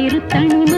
Tiruttani